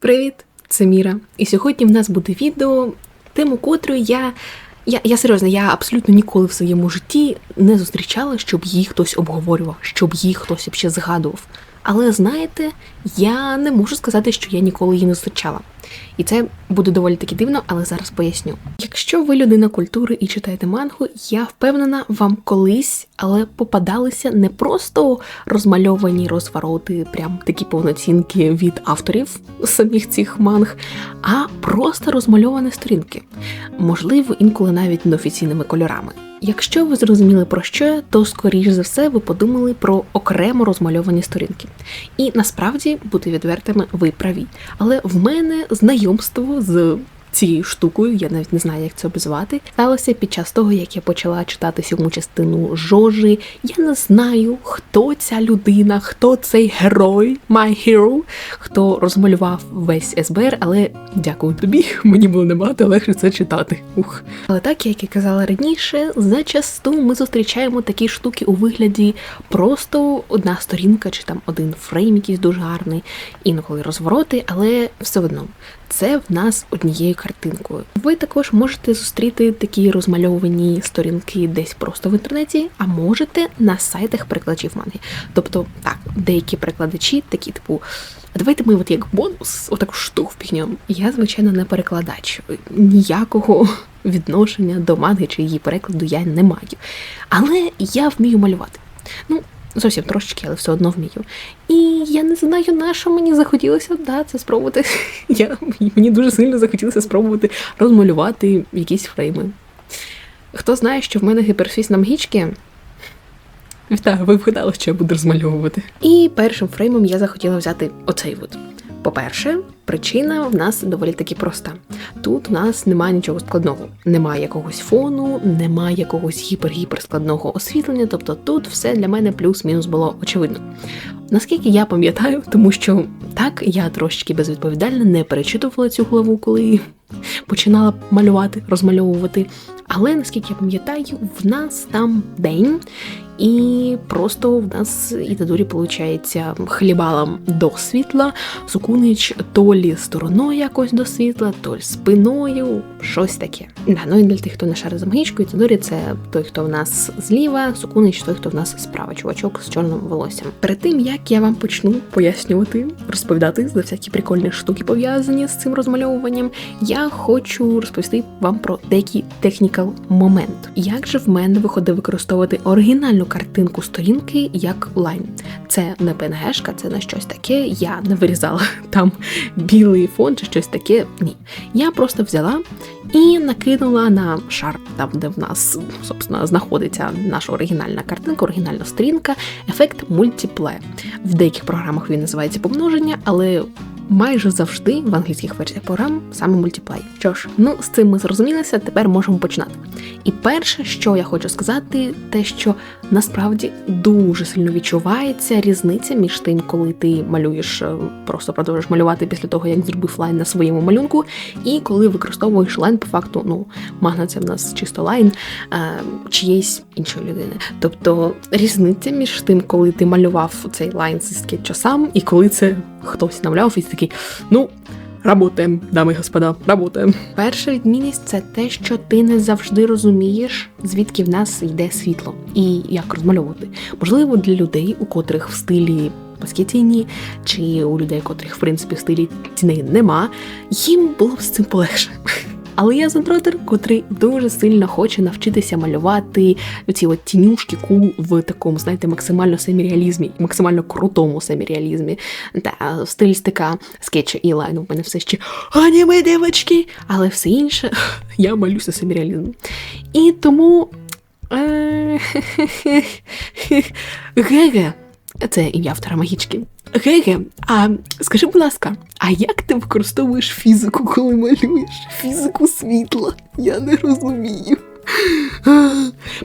Привіт, це Міра. І сьогодні в нас буде відео, тему котрої я. Я, я серйозно, я абсолютно ніколи в своєму житті не зустрічала, щоб її хтось обговорював, щоб її хтось ще згадував. Але знаєте, я не можу сказати, що я ніколи її не зустрічала. І це буде доволі таки дивно, але зараз поясню. Якщо ви людина культури і читаєте мангу, я впевнена, вам колись, але попадалися не просто розмальовані розвороти, прям такі повноцінки від авторів самих цих манг, а просто розмальовані сторінки. Можливо, інколи навіть неофіційними кольорами. Якщо ви зрозуміли про що, то скоріш за все ви подумали про окремо розмальовані сторінки. І насправді, бути відвертими, ви праві. Але в мене знайомство з цією штукою, я навіть не знаю, як це обізвати, сталося під час того, як я почала читати сьому частину Жожі. Я не знаю, хто ця людина, хто цей герой, my hero, хто розмалював весь СБР, але дякую тобі, мені було набагато легше це читати. Ух. Але так, як і казала раніше, зачасту ми зустрічаємо такі штуки у вигляді просто одна сторінка чи там один фрейм якийсь дуже гарний, інколи розвороти, але все одно це в нас однією картинкою. Ви також можете зустріти такі розмальовані сторінки десь просто в інтернеті, а можете на сайтах перекладачів манги. Тобто, так, деякі перекладачі такі, типу. Давайте ми от як бонус отаку штуку впігнемо. Я, звичайно, не перекладач. Ніякого відношення до манги чи її перекладу я не маю. Але я вмію малювати. Ну, зовсім трошечки, але все одно вмію. І я не знаю, на що мені захотілося да, це спробувати. Я, Мені дуже сильно захотілося спробувати розмалювати якісь фрейми. Хто знає, що в мене гіперфіс на магічки, Вітаю, ви вгадали, що я буду розмальовувати. І першим фреймом я захотіла взяти оцей от. По-перше, причина в нас доволі таки проста. Тут в нас немає нічого складного, немає якогось фону, немає якогось гіпер-гіпер складного освітлення, тобто тут все для мене плюс-мінус було очевидно. Наскільки я пам'ятаю, тому що так я трошечки безвідповідально не перечитувала цю главу, коли починала малювати, розмальовувати. Але наскільки я пам'ятаю, в нас там день, і просто в нас і Ітадорі, виходить, хлібалом до світла, Сукунич то лі стороною якось до світла, то спиною, щось таке. Да, ну і для тих, хто не шарить за магічкою, Ітадорі це той, хто в нас зліва, Сукунич той, хто в нас справа, чувачок з чорним волоссям. Перед тим як я вам почну пояснювати, розповідати за всякі прикольні штуки пов'язані з цим розмальовуванням, я хочу розповісти вам про деякий технікал момент. Як же в мене виходить використовувати оригінальну картинку сторінки як лайн? Це не ПНГшка, це не щось таке. Я не вирізала там білий фон чи щось таке. Ні. Я просто взяла і накинула на шар, там де в нас собственно знаходиться наша оригінальна картинка, оригінальна сторінка, ефект мультіпле. В деяких програмах він називається помноження, але майже завжди в англійських версіях програм саме мультиплей. Що ж, ну з цим ми зрозумілися, тепер можемо починати. І перше, що я хочу сказати, те, що насправді дуже сильно відчувається різниця між тим, коли ти малюєш, е, просто продовжуєш малювати після того, як зробив лайн на своєму малюнку, і коли використовуєш лайн, по факту, ну, магна в нас чисто лайн е, чиєїсь іншої людини. Тобто різниця між тим, коли ти малював цей лайн зі скетча сам, і коли це хтось намляв, і такий, ну. Работаємо, дами і господа, работаємо. Перша відмінність це те, що ти не завжди розумієш, звідки в нас йде світло і як розмальовувати. Можливо, для людей, у котрих в стилі баскетіні, чи у людей, котрих в принципі в стилі тіни нема, їм було б з цим полегше. Але я задротер, котрий дуже сильно хоче навчитися малювати ці от тінюшки ку в такому, знаєте, максимально семіріалізмі, максимально крутому семіріалізмі. Та стилістика скетча і лайну в мене все ще аніме, дівочки, але все інше я малюся семіріалізмом. І тому. Е, Геге, це ім'я автора магічки. Геге, а скажи, будь ласка, а як ти використовуєш фізику, коли малюєш? Фізику світла? Я не розумію.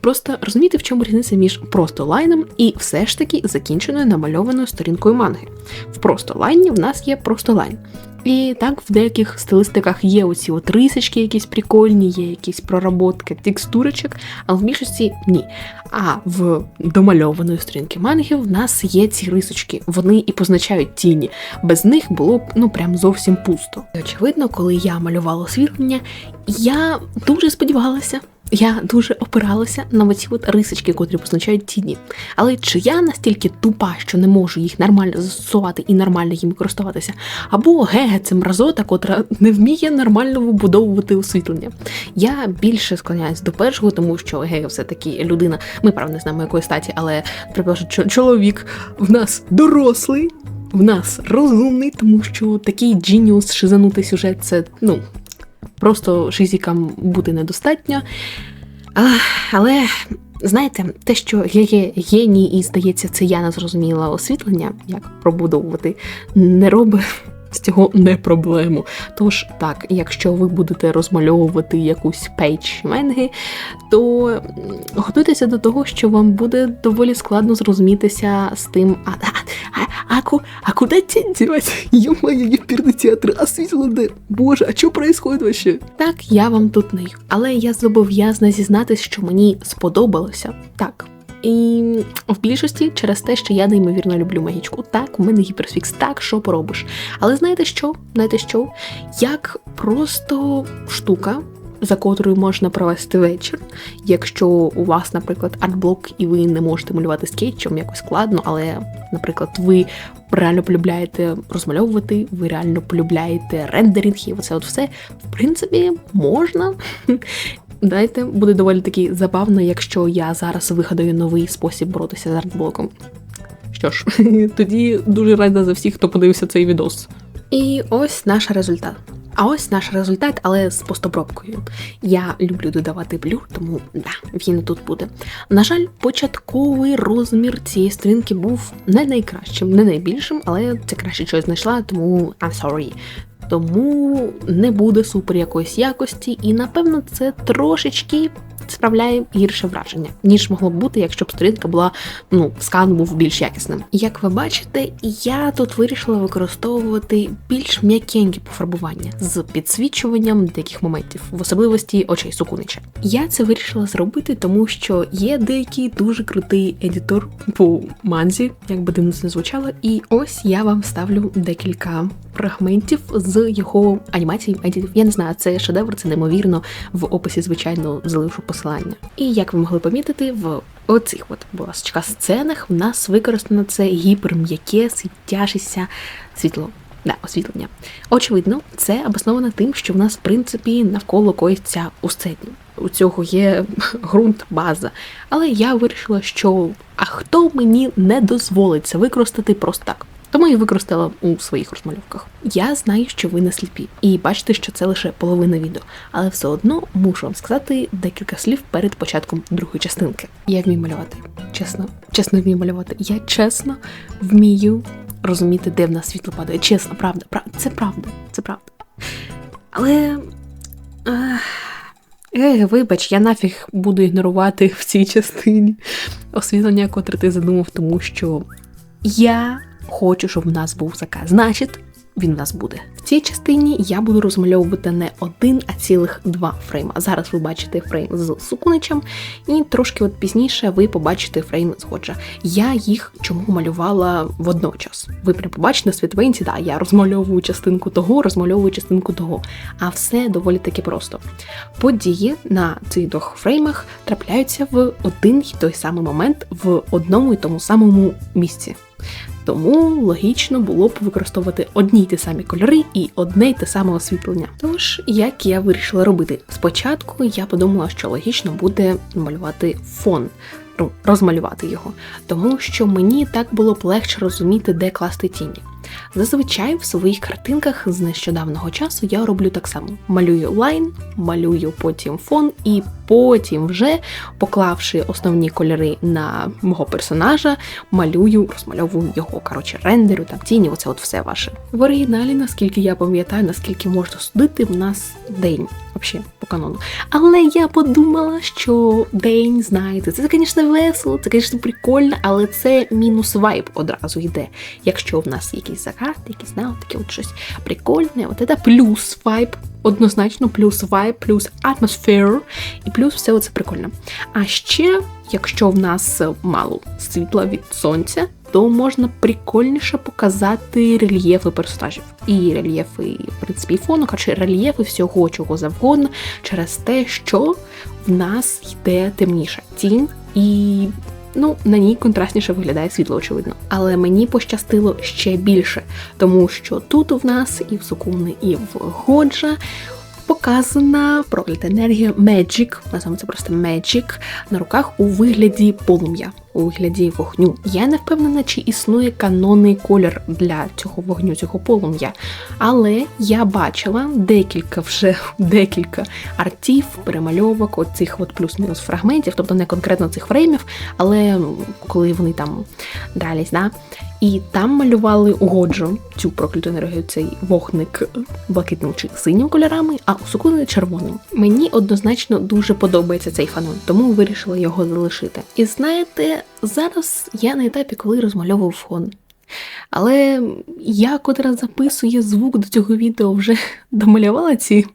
Просто розумієте, в чому різниця між просто лайном і все ж таки закінченою намальованою сторінкою манги. В просто лайні в нас є просто лайн. І так в деяких стилистиках є оці от рисочки якісь прикольні, є якісь проработки текстурочок, але в більшості ні. А в домальованої сторінки манги в нас є ці рисочки, вони і позначають тіні. Без них було б ну прям зовсім пусто. І, очевидно, коли я малювала освітлення, я дуже сподівалася. Я дуже опиралася на оці от рисочки, котрі позначають тіні. Але чи я настільки тупа, що не можу їх нормально застосувати і нормально їм користуватися? Або геге це мразота, котра не вміє нормально вибудовувати освітлення. Я більше склоняюсь до першого, тому що геге все-таки людина. Ми правда не знаємо якої статі, але що чоловік в нас дорослий. В нас розумний, тому що такий джініус шизанутий сюжет це ну Просто шизікам буде недостатньо. Але знаєте, те, що є геній, і здається, це я не зрозуміла освітлення, як пробудовувати, не робить з цього не проблему. Тож так, якщо ви будете розмальовувати якусь пейдж менги, то готуйтеся до того, що вам буде доволі складно зрозумітися з тим, а а, а, а, куди ці дівати? Йо-моє, є пірний театр, а світло де? Боже, а що происходит вообще? Так, я вам тут нею. Але я зобов'язана зізнатись, що мені сподобалося. Так, і в більшості через те, що я неймовірно люблю магічку. Так, у мене гіперфікс, так, що поробиш. Але знаєте що? Знаєте що? Як просто штука. За котрою можна провести вечір. Якщо у вас, наприклад, артблок, і ви не можете малювати скетчем, якось складно, але, наприклад, ви реально полюбляєте розмальовувати, ви реально полюбляєте рендеринг і оце от все, в принципі, можна. Дайте буде доволі таки забавно, якщо я зараз вигадаю новий спосіб боротися з артблоком. Що ж, тоді дуже рада за всіх, хто подивився цей відос. І ось наш результат. А ось наш результат, але з постобробкою. Я люблю додавати блюр, тому да, він тут буде. На жаль, початковий розмір цієї сторінки був не найкращим, не найбільшим, але це краще що знайшла, тому I'm sorry тому не буде супер якоїсь якості, і напевно це трошечки справляє гірше враження, ніж могло б бути, якщо б сторінка була, ну, скан був більш якісним. Як ви бачите, я тут вирішила використовувати більш м'якенькі пофарбування з підсвічуванням деяких моментів, в особливості очей Сукунича. Я це вирішила зробити, тому що є деякий дуже крутий едітор по манзі, як би дивно це не звучало, і ось я вам ставлю декілька фрагментів з його анімацій едітів. Я не знаю, це шедевр, це неймовірно. В описі, звичайно, залишу посилання. І як ви могли помітити, в оцих от буласочка сценах в нас використано це гіперм'яке, світящеся світло. Да, освітлення. Очевидно, це обосновано тим, що в нас, в принципі, навколо коїться у сцені. У цього є ґрунт, база. Але я вирішила, що а хто мені не дозволить використати просто так. Тому і використала у своїх розмальовках. Я знаю, що ви не сліпі, і бачите, що це лише половина відео, але все одно мушу вам сказати декілька слів перед початком другої частинки. Я вмію малювати. Чесно, чесно вмію малювати. Я чесно вмію розуміти, де в нас світло падає. Чесно, правда, правда, це правда, це правда. Але. Е, вибач, я нафіг буду ігнорувати в цій частині освітлення, котре ти задумав, тому що я хочу, щоб в нас був заказ. Значить, він в нас буде. В цій частині я буду розмальовувати не один, а цілих два фрейма. Зараз ви бачите фрейм з сукуничем, і трошки от пізніше ви побачите фрейм з. Я їх чому малювала водночас. Ви прям побачите на світвинці, да, я розмальовую частинку того, розмальовую частинку того. А все доволі таки просто. Події на цих двох фреймах трапляються в один і той самий момент в одному і тому самому місці. Тому логічно було б використовувати одні й ті самі кольори і одне й те саме освітлення. Тож, як я вирішила робити? Спочатку я подумала, що логічно буде малювати фон. Розмалювати його, тому що мені так було б легше розуміти, де класти тіні. Зазвичай в своїх картинках з нещодавного часу я роблю так само: малюю лайн, малюю потім фон, і потім, вже поклавши основні кольори на мого персонажа, малюю, розмальовую його. Коротше, рендерю, там тіні, оце от все ваше. В оригіналі, наскільки я пам'ятаю, наскільки можна судити, в нас день. Взагалі, по канону. Але я подумала, що день, знаєте, це, звісно, весело, це, звісно, прикольно, але це мінус вайб одразу йде. Якщо в нас якийсь закат, якийсь знав, таке от щось прикольне, от це плюс вайб, однозначно, плюс вайб, плюс атмосфера, і плюс все це прикольно. А ще, якщо в нас мало світла від сонця, то можна прикольніше показати рельєфи персонажів. І рельєфи, в принципі, і фону, коротше, рельєфи всього чого завгодно, через те, що в нас йде темніша тінь і. Ну, на ній контрастніше виглядає світло, очевидно. Але мені пощастило ще більше, тому що тут в нас і в Сукуни, і в Годжа показана проклята енергія Magic, називаємо це просто Magic, на руках у вигляді полум'я, у вигляді вогню. Я не впевнена, чи існує канонний колір для цього вогню, цього полум'я. Але я бачила декілька вже декілька артів, перемальовок, оцих от плюс-мінус фрагментів, тобто не конкретно цих фреймів, але коли вони там далі, да, і там малювали угоджу цю прокляту енергію, цей вогник блакитним чи синім кольорами, а у червоним. Мені однозначно дуже подобається цей фанон, тому вирішила його залишити. І знаєте, зараз я на етапі, коли розмальовував фон. Але я, котра записує звук до цього відео, вже домалювала ці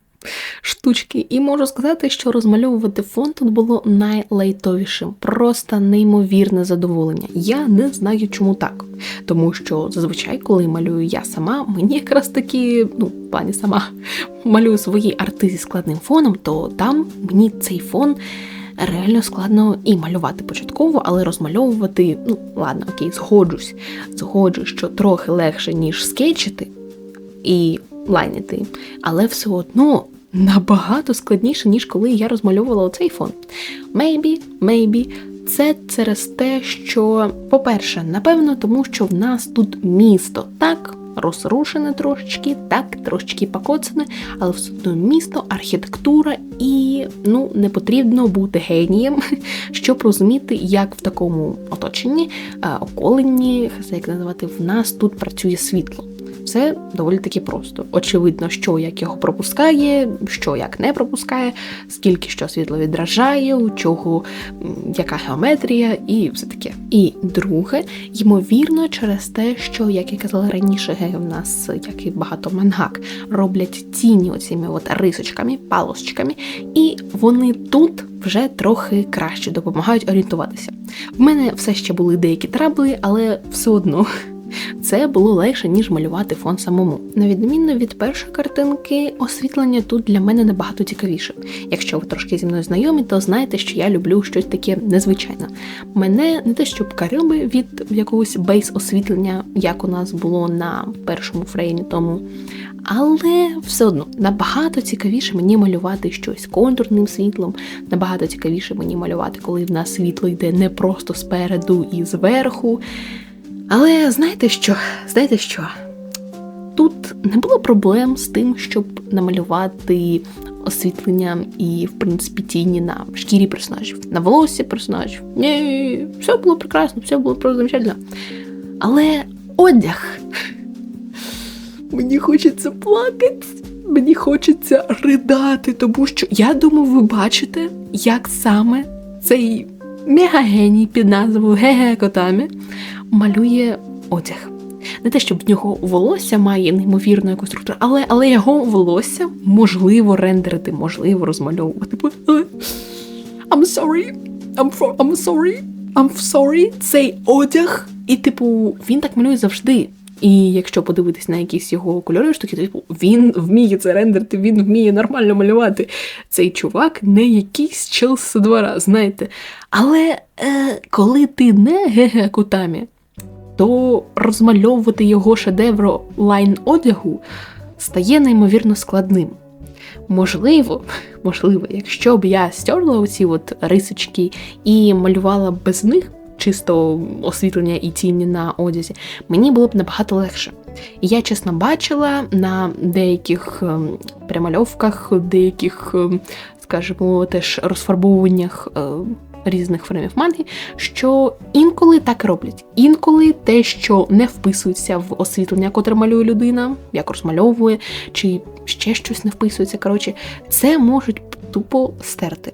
штучки. І можу сказати, що розмальовувати фон тут було найлайтовішим, просто неймовірне задоволення. Я не знаю, чому так. Тому що зазвичай, коли малюю я сама, мені якраз таки, ну, в плані сама малюю свої арти зі складним фоном, то там мені цей фон. Реально складно і малювати початково, але розмальовувати, ну ладно, окей, згоджусь, згоджусь, що трохи легше, ніж скетчити і лайнити, але все одно набагато складніше, ніж коли я розмальовувала оцей фон. Maybe, maybe. Це через те, що, по-перше, напевно, тому що в нас тут місто так розрушене трошечки, так, трошечки покоцане, але все одно місто, архітектура, і ну не потрібно бути генієм, щоб розуміти, як в такому оточенні, околенні, як називати, в нас тут працює світло. Все доволі таки просто. Очевидно, що як його пропускає, що як не пропускає, скільки що світло відражає, у чого яка геометрія, і все таке. І друге, ймовірно, через те, що, як я казала раніше, в нас, як і багато мангак, роблять тіні оціми от рисочками, палосчиками, і вони тут вже трохи краще допомагають орієнтуватися. В мене все ще були деякі трабли, але все одно. Це було легше, ніж малювати фон самому. На відміну від першої картинки, освітлення тут для мене набагато цікавіше. Якщо ви трошки зі мною знайомі, то знаєте, що я люблю щось таке незвичайне. Мене не те, щоб кариби від якогось бейс-освітлення, як у нас було на першому фреймі тому. Але все одно набагато цікавіше мені малювати щось контурним світлом, набагато цікавіше мені малювати, коли в нас світло йде не просто спереду і зверху. Але знаєте що? Знаєте що? Тут не було проблем з тим, щоб намалювати освітлення і, в принципі, тіні на шкірі персонажів, на волосі персонажів. Ні, все було прекрасно, все було просто замечательно. Але одяг. Мені хочеться плакати, мені хочеться ридати, тому що я думаю, ви бачите, як саме цей мегагеній під назвою Геге Котамі малює одяг. Не те, щоб в нього волосся має неймовірну якусь структуру, але але його волосся можливо рендерити, можливо розмальовувати. I'm sorry, I'm, for, I'm sorry, I'm sorry, цей одяг. І, типу, він так малює завжди. І якщо подивитись на якісь його кольорові штуки, то типу, він вміє це рендерити, він вміє нормально малювати. Цей чувак не якийсь чел з двора, знаєте. Але е, коли ти не Геге Кутамі, то розмальовувати його шедевро лайн одягу стає неймовірно складним. Можливо, можливо, якщо б я стерла оці от рисочки і малювала без них чисто освітлення і тіні на одязі, мені було б набагато легше. Я чесно бачила на деяких ем, перемальовках, деяких, ем, скажімо, теж розфарбовуваннях. Різних фреймів манги, що інколи так роблять. Інколи те, що не вписується в освітлення, котре малює людина, як розмальовує, чи ще щось не вписується. Коротше, це можуть тупо стерти.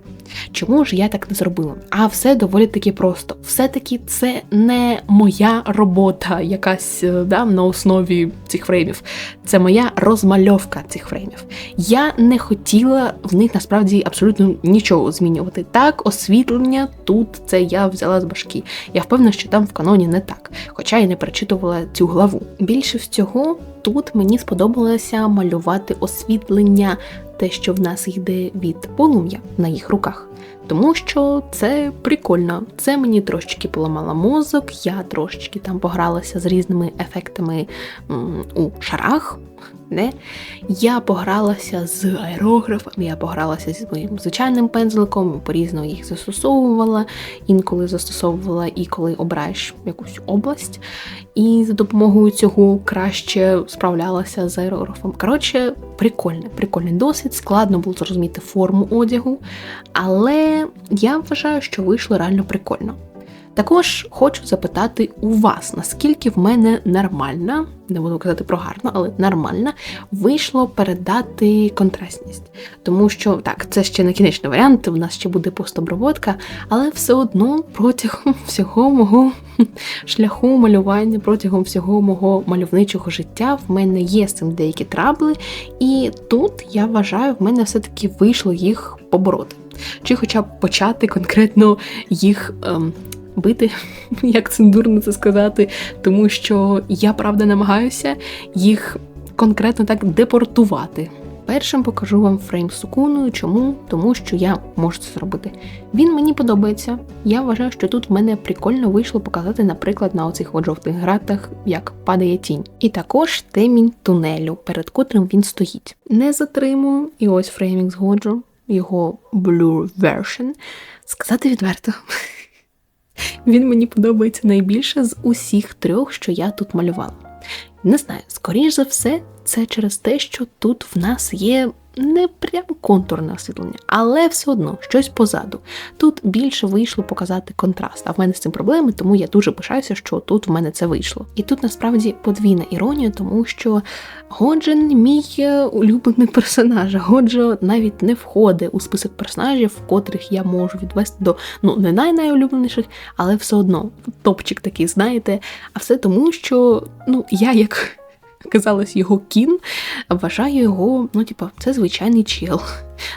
Чому ж я так не зробила? А все доволі таки просто. Все-таки це не моя робота, якась е, да, на основі цих фреймів. Це моя розмальовка цих фреймів. Я не хотіла в них насправді абсолютно нічого змінювати. Так, освітлення тут це я взяла з башки. Я впевнена, що там в каноні не так, хоча я не перечитувала цю главу. Більше всього. Тут мені сподобалося малювати освітлення, те, що в нас йде від полум'я на їх руках тому що це прикольно. Це мені трошечки поламало мозок, я трошечки там погралася з різними ефектами м, у шарах. Не? Я погралася з аерографом, я погралася зі своїм звичайним пензликом, по-різному їх застосовувала, інколи застосовувала і коли обираєш якусь область, і за допомогою цього краще справлялася з аерографом. Коротше, прикольний, прикольний досвід, складно було зрозуміти форму одягу, але я вважаю, що вийшло реально прикольно. Також хочу запитати у вас, наскільки в мене нормальна, не буду казати про гарно, але нормально вийшло передати контрастність. Тому що так, це ще не кінечний варіант, в нас ще буде постоброботка, але все одно протягом всього мого шляху малювання, протягом всього мого мальовничого життя в мене є з цим деякі трабли, і тут я вважаю, в мене все-таки вийшло їх побороти. Чи хоча б почати конкретно їх ем, бити, як це дурно це сказати, тому що я правда намагаюся їх конкретно так депортувати. Першим покажу вам фрейм з сукуною. Чому? Тому що я можу це зробити. Він мені подобається. Я вважаю, що тут в мене прикольно вийшло показати, наприклад, на оцих от жовтих гратах, як падає тінь. І також темінь тунелю, перед котрим він стоїть. Не затримую, і ось фреймінг згоджу, його blur version. Сказати відверто. Він мені подобається найбільше з усіх трьох, що я тут малювала. Не знаю, скоріш за все, це через те, що тут в нас є не прям контурне освітлення, але все одно щось позаду. Тут більше вийшло показати контраст. А в мене з цим проблеми, тому я дуже пишаюся, що тут в мене це вийшло. І тут насправді подвійна іронія, тому що Годжен мій е, улюблений персонаж. Годжо навіть не входить у список персонажів, котрих я можу відвести до ну не най-найулюбленіших, але все одно топчик такий, знаєте. А все тому, що ну я як казалось, його кін, вважаю його, ну, типу, це звичайний чел.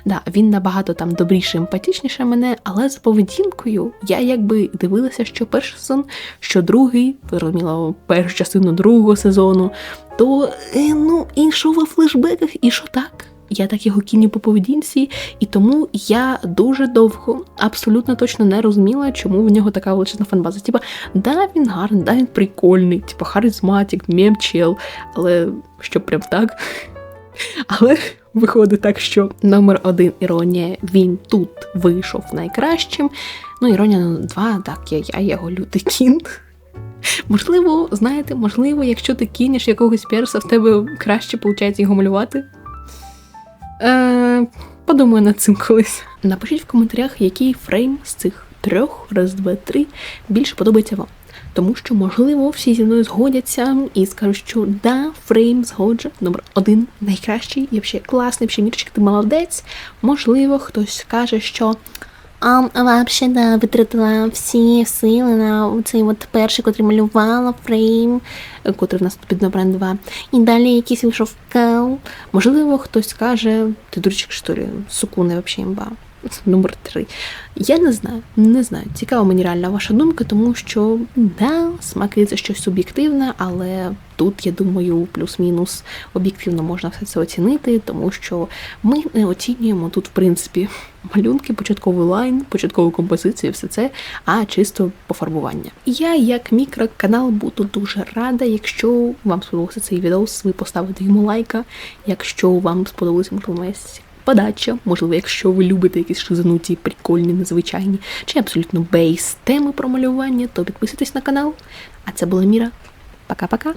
Да, Він набагато там добріше, емпатічніше мене, але з поведінкою я якби дивилася, що перший сезон, що другий, зрозуміла першу частину другого сезону, то е, ну, іншого у флешбеках, і що так? Я так його кіню по поведінці, і тому я дуже довго абсолютно точно не розуміла, чому в нього така величезна фанбаза. Типа, да, він гарний, да, він прикольний, типа харизматик, мємчел, але що прям так. Але виходить так, що номер один іронія він тут вийшов найкращим. Ну, іронія номер два, так, я я його лютий кін. Можливо, знаєте, можливо, якщо ти кинеш якогось перса, в тебе краще виходить його малювати. Е, Подумаю над цим колись. Напишіть в коментарях, який фрейм з цих трьох, раз, два, три, більше подобається вам. Тому що, можливо, всі зі мною згодяться і скажуть, що да, фрейм згоджу, номер один найкращий, і взагалі класний, ще Мірчик, ти молодець. Можливо, хтось скаже, що а вообще, да, витратила всі сили на цей от перший, котрий малювала фрейм, котрий в нас під номером 2. І далі якийсь вийшов кал. Можливо, хтось каже, ти дурчик, що ли, сукуни вообще імба. Номер 3. Я не знаю, не знаю. Цікава мені реальна ваша думка, тому що да, смаки це щось суб'єктивне, але тут, я думаю, плюс-мінус об'єктивно можна все це оцінити, тому що ми не оцінюємо тут, в принципі, малюнки, початковий лайн, початкову композицію, все це, а чисто пофарбування. Я, як мікроканал, буду дуже рада, якщо вам сподобався цей відео, ви поставите йому лайка. Якщо вам сподобалося, можливо, моя подача, можливо, якщо ви любите якісь шизануті, прикольні, незвичайні чи абсолютно бейс теми про малювання, то підписуйтесь на канал. А це була Міра. Пока-пока.